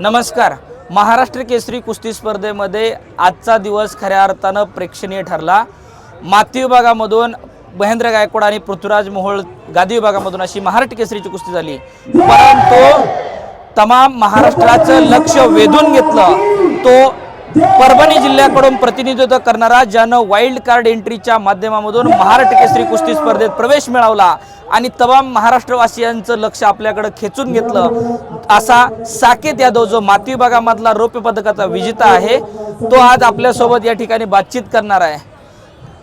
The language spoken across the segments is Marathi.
नमस्कार. महाराष्ट्र केसरी कुस्ती स्पर्धेमध्ये आजचा दिवस खऱ्या अर्थानं प्रेक्षणीय ठरला. माती विभागामधून महेंद्र गायकवाड आणि पृथ्वीराज मोहोळ गादी विभागामधून अशी महाराष्ट्र केसरीची कुस्ती झाली. परंतु तमाम महाराष्ट्राचं लक्ष वेधून घेतलं तो परभणी जिल्ह्याकडून प्रतिनिधित्व करणारा ज्यानं वाईल्ड कार्ड एंट्रीच्या माध्यमामधून महाराष्ट्र केसरी कुस्ती स्पर्धेत प्रवेश मिळवला आणि तमाम महाराष्ट्रवासियांचं लक्ष आपल्याकडे खेचून घेतलं असा साकेत यादव जो माती विभागामधला रौप्य पदकाचा विजेता आहे तो आज आपल्यासोबत या ठिकाणी बातचीत करणार आहे.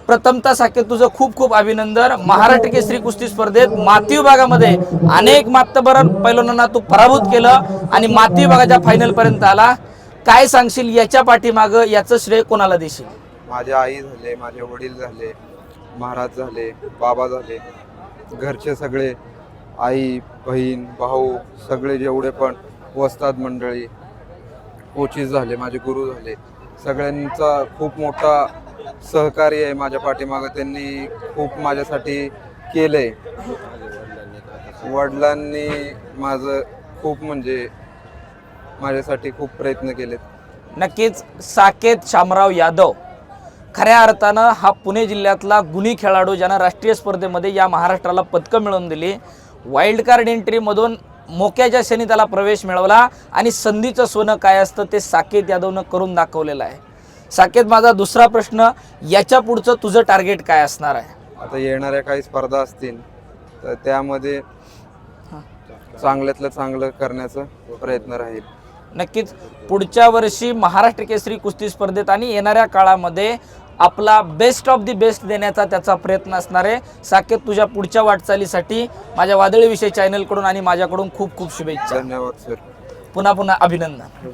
प्रथमता साकेत तुझं खूप खूप अभिनंदन. महाराष्ट्र केसरी कुस्ती स्पर्धेत माती विभागामध्ये अनेक मातबर पैलवानांना तू पराभूत केलं आणि माती विभागाच्या फायनल पर्यंत आला. काय सांगशील याच्या पाठीमागं याचं श्रेय कोणाला देशील? माझे आई झाले माझे वडील झाले महाराज झाले बाबा झाले घरचे सगळे आई बहीण भाऊ सगळे जेवढे पण वस्ताद मंडळी कोचीस झाले माझे गुरु झाले सगळ्यांचा खूप मोठा सहकार्य आहे माझ्या पाठीमागं. त्यांनी खूप माझ्यासाठी केलं आहे वडिलांनी माझं खूप म्हणजे माझ्यासाठी खूप प्रयत्न केलेत. नक्कीच साकेत शामराव यादव खऱ्या अर्थानं हा पुणे जिल्ह्यातला गुणी खेळाडू ज्यानं राष्ट्रीय स्पर्धेमध्ये या महाराष्ट्राला पदकं मिळवून दिली. वाईल्ड कार्ड एंट्रीमधून मोक्याच्या क्षणी त्याला प्रवेश मिळवला आणि संधीचं सोनं काय असतं ते साकेत यादवनं करून दाखवलेलं आहे. साकेत माझा दुसरा प्रश्न याच्या पुढचं तुझं टार्गेट काय असणार आहे? आता येणाऱ्या काही स्पर्धा असतील तर त्यामध्ये चांगल्यातलं चांगलं करण्याचा प्रयत्न राहील. नक्कीच पुढच्या वर्षी महाराष्ट्र केसरी कुस्ती स्पर्धेत आणि येणाऱ्या काळामध्ये आपला बेस्ट ऑफ दी बेस्ट देण्याचा त्याचा प्रयत्न असणार आहे. साकेत तुझ्या पुढच्या वाटचालीसाठी माझ्या वादळी विषय चॅनलकडून आणि माझ्याकडून खूप खूप शुभेच्छा. धन्यवाद सर पुन्हा पुन्हा अभिनंदन.